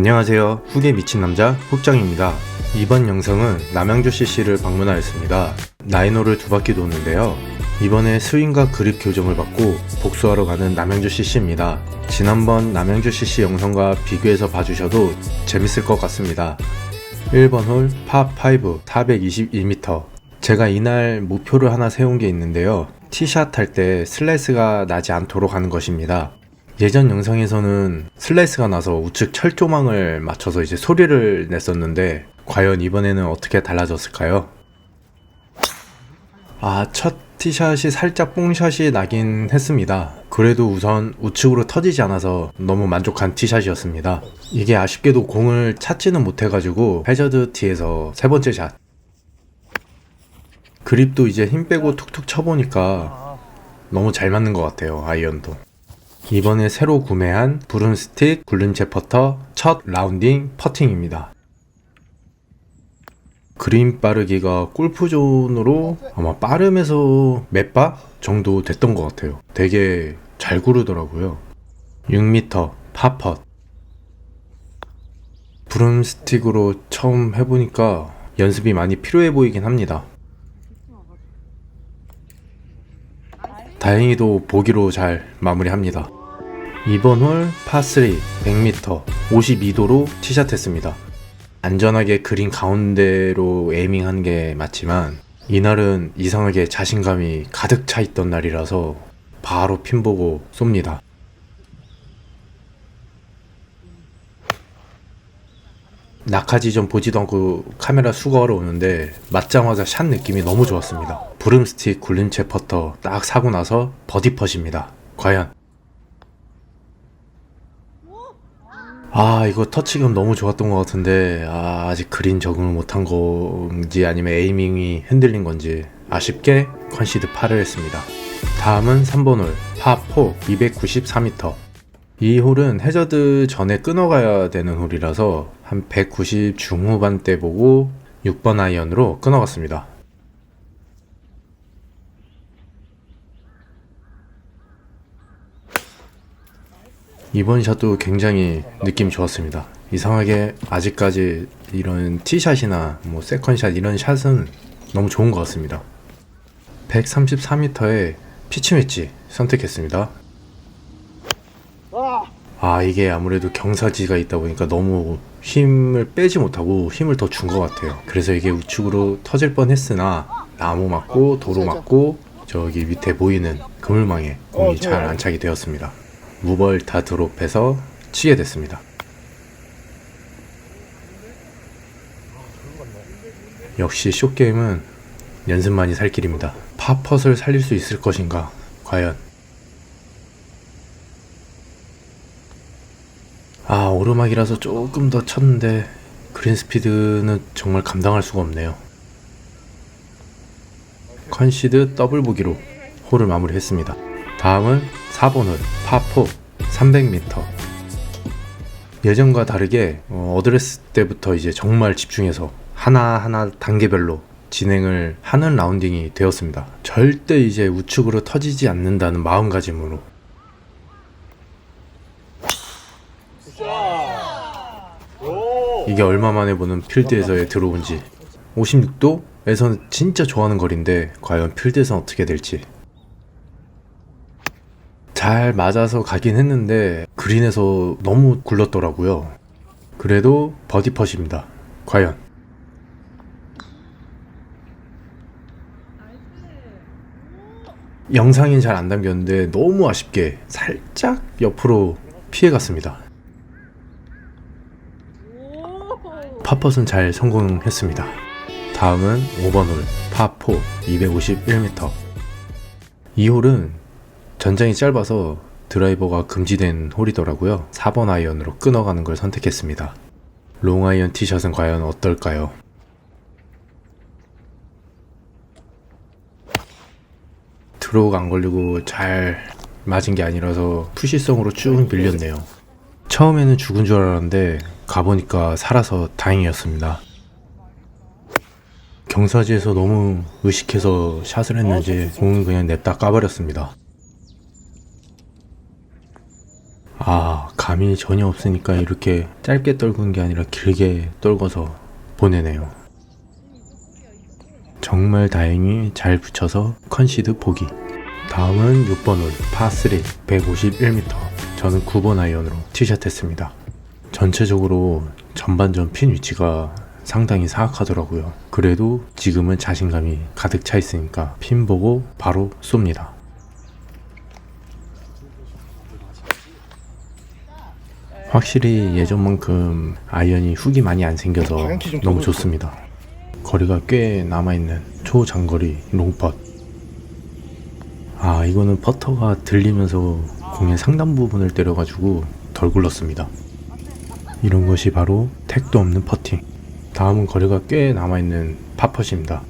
안녕하세요. 훅에 미친 남자 훅장입니다. 이번 영상은 남양주 CC를 방문하였습니다. 나인홀을 두 바퀴 도는데요. 이번에 스윙과 그립 교정을 받고 복수하러 가는 남양주 CC입니다. 지난번 남양주 CC 영상과 비교해서 봐주셔도 재밌을 것 같습니다. 1번 홀 파5 421m 제가 이날 목표를 하나 세운 게 있는데요. 티샷 할 때 슬라이스가 나지 않도록 하는 것입니다. 예전 영상에서는 슬라이스가 나서 우측 철조망을 맞춰서 이제 소리를 냈었는데 과연 이번에는 어떻게 달라졌을까요? 아, 첫 티샷이 살짝 뽕샷이 나긴 했습니다. 그래도 우선 우측으로 터지지 않아서 너무 만족한 티샷이었습니다. 이게 아쉽게도 공을 찾지는 못해가지고 해저드 티에서 세 번째 샷. 그립도 이제 힘 빼고 툭툭 쳐보니까 너무 잘 맞는 것 같아요, 아이언도. 이번에 새로 구매한 브룬스틱 굴림체 퍼터 첫 라운딩 퍼팅입니다. 그린 빠르기가 골프존으로 아마 빠름에서 몇 바 정도 됐던 것 같아요. 되게 잘 구르더라고요. 6m 파펫. 브룬스틱으로 처음 해보니까 연습이 많이 필요해 보이긴 합니다. 다행히도 보기로 잘 마무리합니다. 이번 홀 파3 100m 52도로 티샷 했습니다. 안전하게 그린 가운데로 에이밍한 게 맞지만 이날은 이상하게 자신감이 가득 차 있던 날이라서 바로 핀 보고 쏩니다. 낙하지 좀 보지도 않고 카메라 수거하러 오는데 맞자마자 샷 느낌이 너무 좋았습니다. 브름스틱 굴림체 퍼터 딱 사고 나서 버디 펫입니다. 과연 아 이거 터치감 너무 좋았던 것 같은데 아, 아직 그린 적응을 못한 건지 아니면 에이밍이 흔들린 건지 아쉽게 컨시드 파를 했습니다. 다음은 3번 홀 파4 294m 이 홀은 해저드 전에 끊어가야 되는 홀이라서 한 190 중후반대 보고 6번 아이언으로 끊어갔습니다. 이번 샷도 굉장히 느낌이 좋았습니다. 이상하게 아직까지 이런 티샷이나 뭐 세컨샷 이런 샷은 너무 좋은 것 같습니다. 134m의 피치 매치 선택했습니다. 아 이게 아무래도 경사지가 있다 보니까 너무 힘을 빼지 못하고 힘을 더 준 것 같아요. 그래서 이게 우측으로 터질 뻔 했으나 나무 맞고 도로 맞고 저기 밑에 보이는 그물망에 공이 잘 안착이 되었습니다. 무벌 다 드롭해서 치게 됐습니다. 역시 쇼게임은 연습만이 살 길입니다. 팝펫을 살릴 수 있을 것인가? 과연? 아, 오르막이라서 조금 더 쳤는데 그린 스피드는 정말 감당할 수가 없네요. 컨시드 더블 보기로 홀을 마무리했습니다. 다음은 4번 홀 파4 300m 예전과 다르게 어, 어드레스 때부터 이제 정말 집중해서 하나하나 단계별로 진행을 하는 라운딩이 되었습니다. 절대 이제 우측으로 터지지 않는다는 마음가짐으로. 이게 얼마 만에 보는 필드에서의 들어온지. 56도에서는 진짜 좋아하는 거리인데 과연 필드에선 어떻게 될지 잘 맞아서 가긴 했는데 그린에서 너무 굴렀더라고요. 그래도 버디 펫입니다. 과연 영상엔 잘안 담겼는데 너무 아쉽게 살짝 옆으로 피해갔습니다. 파펫은 잘 성공했습니다. 다음은 5번 홀 파4 251m 이 홀은 전장이 짧아서 드라이버가 금지된 홀이더라고요. 4번 아이언으로 끊어가는 걸 선택했습니다. 롱 아이언 티샷은 과연 어떨까요? 드로우가 안 걸리고 잘 맞은 게 아니라서 푸시성으로 쭉 밀렸네요. 처음에는 죽은 줄 알았는데 가보니까 살아서 다행이었습니다. 경사지에서 너무 의식해서 샷을 했는지 공을 그냥 냅다 까버렸습니다. 아, 감이 전혀 없으니까 이렇게 짧게 떨군 게 아니라 길게 떨궈서 보내네요. 정말 다행히 잘 붙여서 컨시드 보기. 다음은 6번 홀 파3 151m. 저는 9번 아이언으로 티샷 했습니다. 전체적으로 전반전 핀 위치가 상당히 사악하더라고요. 그래도 지금은 자신감이 가득 차 있으니까 핀 보고 바로 쏩니다. 확실히 예전만큼 아이언이 훅이 많이 안 생겨서 너무. 좋습니다. 거리가 꽤 남아있는 초장거리 롱펫. 아, 이거는 퍼터가 들리면서 공의 상단 부분을 때려가지고 덜 굴렀습니다. 이런 것이 바로 택도 없는 퍼팅. 다음은 거리가 꽤 남아있는 파펫입니다.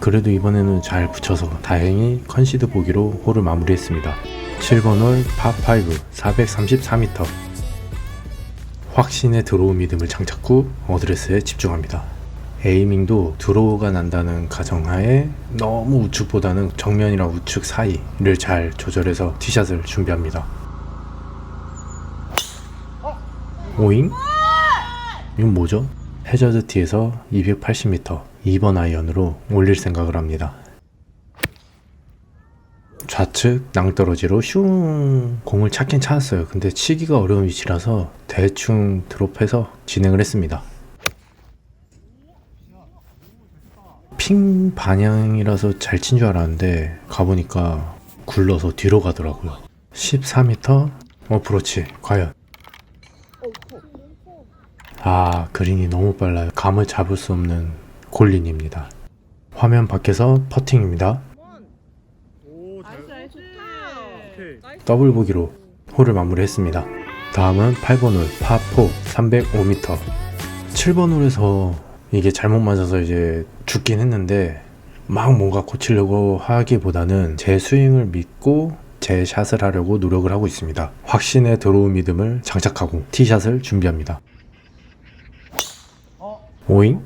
그래도 이번에는 잘 붙여서 다행히 컨시드 보기로 홀을 마무리했습니다. 7번 홀 파5 434m 확신의 드로우 믿음을 장착 후 어드레스에 집중합니다. 에이밍도 드로우가 난다는 가정하에 너무 우측보다는 정면이랑 우측 사이를 잘 조절해서 티샷을 준비합니다. 오잉? 이건 뭐죠? 해저드 티에서 280m 2번 아이언으로 올릴 생각을 합니다. 좌측 낭떠러지로 슝 공을 찾긴 찾았어요. 근데 치기가 어려운 위치라서 대충 드롭해서 진행을 했습니다. 핑 방향이라서 잘 친 줄 알았는데 가보니까 굴러서 뒤로 가더라고요. 14m 어프로치 과연 아 그린이 너무 빨라요. 감을 잡을 수 없는 골린입니다. 화면 밖에서 퍼팅입니다. 나이스 나이스 좋다. 더블 보기로 홀을 마무리했습니다. 다음은 8번 홀 파4 305m 7번 홀에서 이게 잘못 맞아서 이제 죽긴 했는데 막 뭔가 고치려고 하기보다는 제 스윙을 믿고 제 샷을 하려고 노력을 하고 있습니다. 확신의 들어온 믿음을 장착하고 티샷을 준비합니다. 오잉?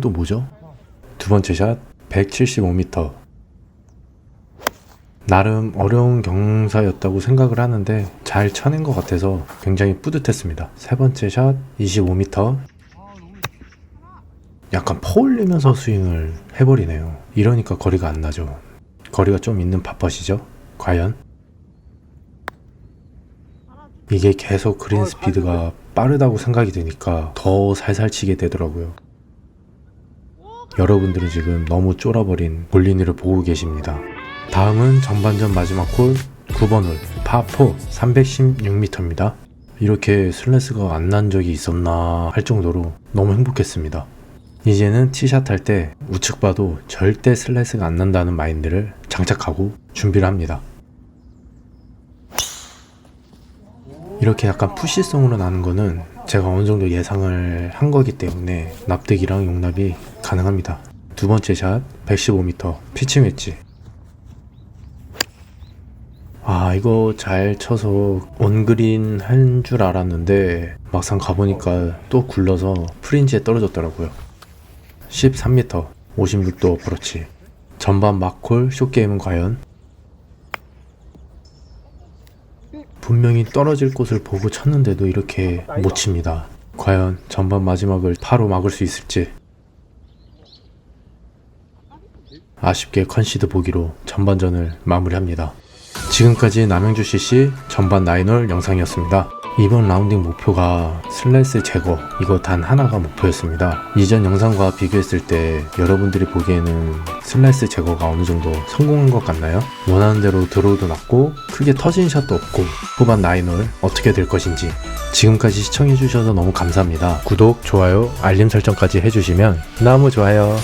또 뭐죠? 두 번째 샷 175m 나름 어려운 경사였다고 생각을 하는데 잘 쳐낸 것 같아서 굉장히 뿌듯했습니다. 세 번째 샷 25m. 약간 퍼올리면서 스윙을 해버리네요. 이러니까 거리가 안 나죠. 거리가 좀 있는 팝퍼시죠? 과연? 이게 계속 그린 스피드가 빠르다고 생각이 드니까 더 살살 치게 되더라고요. 여러분들은 지금 너무 쫄아버린 볼리니를 보고 계십니다. 다음은 전반전 마지막 홀 9번 홀 파4 316m입니다. 이렇게 슬래스가 안 난 적이 있었나 할 정도로 너무 행복했습니다. 이제는 티샷 할 때 우측 봐도 절대 슬래스가 안 난다는 마인드를 장착하고 준비를 합니다. 이렇게 약간 푸시성으로 나는 거는 제가 어느 정도 예상을 한 거기 때문에 납득이랑 용납이 가능합니다. 두 번째 샷 115m 피칭 웨지 아 이거 잘 쳐서 온그린 한 줄 알았는데 막상 가보니까 또 굴러서 프린지에 떨어졌더라고요. 13m 56도 어프로치. 전반 마콜 쇼게임은 과연? 분명히 떨어질 곳을 보고 쳤는데도 이렇게 못 칩니다. 과연 전반 마지막을 파로 막을 수 있을지. 아쉽게 컨시드 보기로 전반전을 마무리합니다. 지금까지 남양주 CC 전반 나인홀 영상이었습니다. 이번 라운딩 목표가 슬래스 제거 이거 단 하나가 목표였습니다. 이전 영상과 비교했을 때 여러분들이 보기에는 슬래스 제거가 어느 정도 성공한 것 같나요? 원하는 대로 드로우도 났고 크게 터진 샷도 없고 후반 나인홀 어떻게 될 것인지 지금까지 시청해주셔서 너무 감사합니다. 구독, 좋아요, 알림 설정까지 해주시면 너무 좋아요.